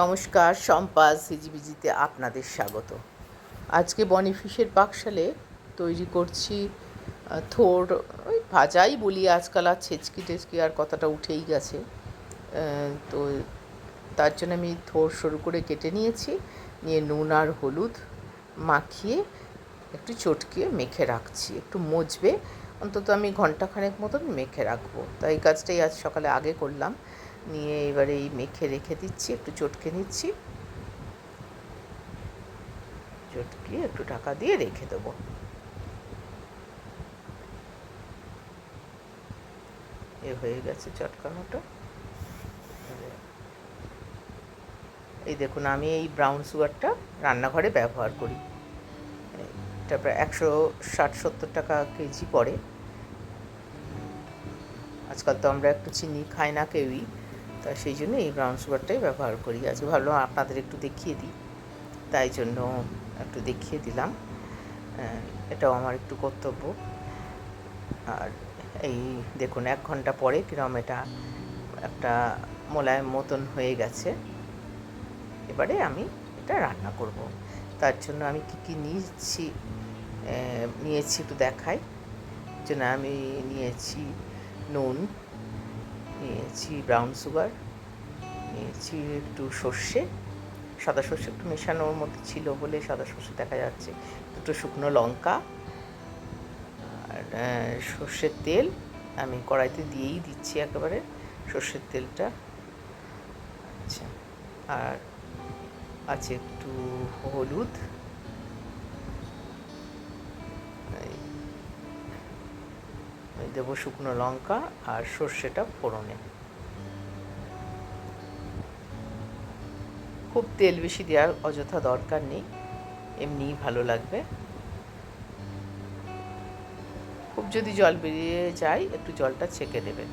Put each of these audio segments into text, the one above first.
নমস্কার সম্পাস সিজিবিজিতে আপনাদের স্বাগত। আজকে বনিফিশের পাকশালে তৈরি করছি থোর, ওই ভাজাই বলি আজকাল, আর ছেচকি টেচকি আর কথাটা উঠেই গেছে। তো তার জন্য আমি থোর সরু করে কেটে নিয়েছি, নিয়ে নুন আর হলুদ মাখিয়ে একটু চটকিয়ে মেখে রাখছি। একটু মজবে, অন্তত আমি ঘন্টাখানেক মতন মেখে রাখব। তাই এই কাজটাই আজ সকালে আগে করলাম। নিয়ে এবারে এই মেখে রেখে দিচ্ছি, একটু চটকে নিচ্ছি। চটকিয়ে একটু টাকা দিয়ে রেখে দেবো। এ হয়ে গেছে চটকানোটা। এই দেখুন, আমি এই ব্রাউন সুগারটা রান্নাঘরে ব্যবহার করি। এটা প্রায় একশো ষাট সত্তর টাকা কেজি পড়ে। আজকাল তো আমরা একটু চিনি খাই না কেউই। তা সেই জন্য এই ব্রাউন সুগারটাই ব্যবহার করি। আজকে ভাবলাম আপনাদের একটু দেখিয়ে দিই। তাই জন্য একটু দেখিয়ে দিলাম। এটাও আমার একটু কর্তব্য। আর এই দেখুন, এক ঘণ্টা পরে কিরম এটা একটা মোলায়েম মতন হয়ে গেছে। এবারে আমি এটা রান্না করব। তার জন্য আমি কি কি নিয়েছি নিয়েছি একটু দেখাই। জন্য আমি নিয়েছি নুন নিয়েছি ব্রাউন সুগার নিয়েছি একটু সর্ষে, সাদা সর্ষে একটু মেশানোর মধ্যে ছিল বলে সাদা সর্ষে দেখা যাচ্ছে। দুটো শুকনো লঙ্কা আর সর্ষের তেল আমি কড়াইতে দিয়েই দিচ্ছি একেবারে, সর্ষের তেলটা। আচ্ছা আর আছে একটু হলুদ। দেবো শুকনো লঙ্কা আর সর্ষেটা ফোড়নে। খুব তেল বেশি দেওয়ার অযথা দরকার নেই। এমনিই ভালো লাগবে। খুব যদি জল বেরিয়ে যায়, একটু জলটা ছেঁকে দেবেন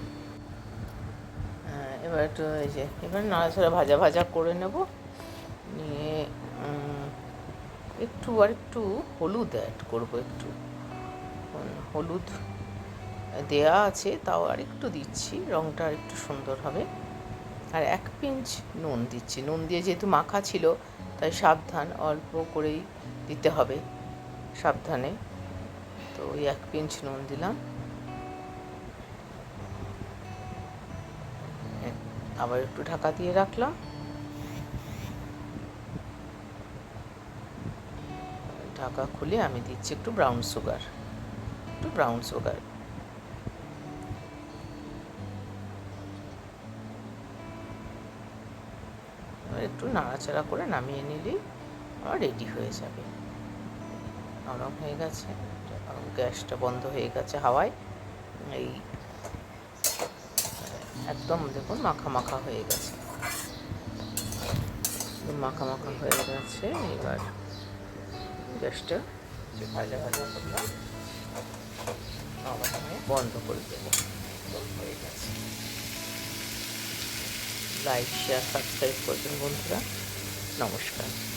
এবার একটু এই যে, এবার নাড়াচাড়া ভাজা ভাজা করে নেব। নিয়ে একটু আর একটু হলুদ অ্যাড করব একটু। হলুদ দেয়া আছে, তাও আর একটু দিচ্ছি রঙটা আর একটু সুন্দর হবে। আর এক পিঞ্চ নুন দিচ্ছি। নুন দিয়ে যেহেতু মাখা ছিল, তাই সাবধান অল্প করেই দিতে হবে, সাবধানে। তো ওই এক পিঞ্চ নুন দিলাম। আবার একটু ঢাকা দিয়ে রাখলাম। ঢাকা খুলে আমি দিচ্ছি একটু ব্রাউন সুগার একটু ব্রাউন সুগার একটু নাড়াচাড়া করে নামিয়ে নিলেই আমার রেডি হয়ে যাবে। নরম হয়ে গেছে গ্যাসটা বন্ধ হয়ে গেছে হাওয়ায়। এই, একদম দেখুন মাখা মাখা হয়ে গেছে। মাখা মাখা হয়ে গেছে, এবার গ্যাসটা ভালো ভাজা করলাম বন্ধ করে দেবো। হয়ে গেছে। লাইক শেয়ার সাবস্ক্রাইব করবেন বন্ধুরা। নমস্কার।